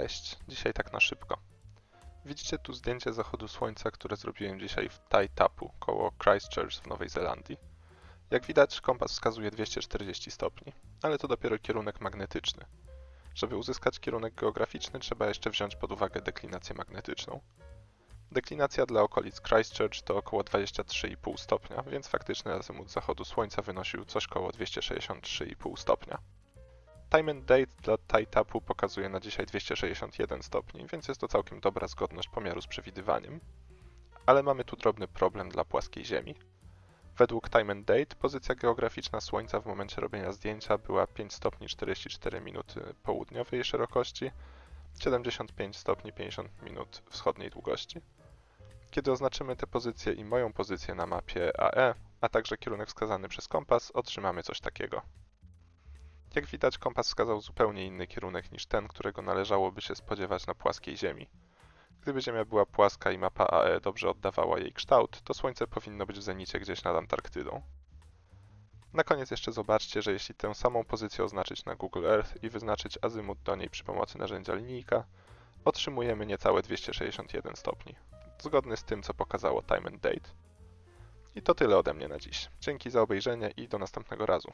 Cześć, dzisiaj tak na szybko. Widzicie tu zdjęcie zachodu słońca, które zrobiłem dzisiaj w Tai Tapu, koło Christchurch w Nowej Zelandii. Jak widać, kompas wskazuje 240 stopni, ale to dopiero kierunek magnetyczny. Żeby uzyskać kierunek geograficzny, trzeba jeszcze wziąć pod uwagę deklinację magnetyczną. Deklinacja dla okolic Christchurch to około 23,5 stopnia, więc faktyczny azymut zachodu słońca wynosił coś koło 263,5 stopnia. Time and date dla Taitapu pokazuje na dzisiaj 261 stopni, więc jest to całkiem dobra zgodność pomiaru z przewidywaniem. Ale mamy tu drobny problem dla płaskiej Ziemi. Według Time and Date pozycja geograficzna Słońca w momencie robienia zdjęcia była 5 stopni 44 minuty południowej szerokości, 75 stopni 50 minut wschodniej długości. Kiedy oznaczymy tę pozycję i moją pozycję na mapie AE, a także kierunek wskazany przez kompas, otrzymamy coś takiego. Jak widać, kompas wskazał zupełnie inny kierunek niż ten, którego należałoby się spodziewać na płaskiej Ziemi. Gdyby Ziemia była płaska i mapa AE dobrze oddawała jej kształt, to Słońce powinno być w zenicie gdzieś nad Antarktydą. Na koniec jeszcze zobaczcie, że jeśli tę samą pozycję oznaczyć na Google Earth i wyznaczyć azymut do niej przy pomocy narzędzia linijka, otrzymujemy niecałe 261 stopni, zgodny z tym, co pokazało Time and Date. I to tyle ode mnie na dziś. Dzięki za obejrzenie i do następnego razu.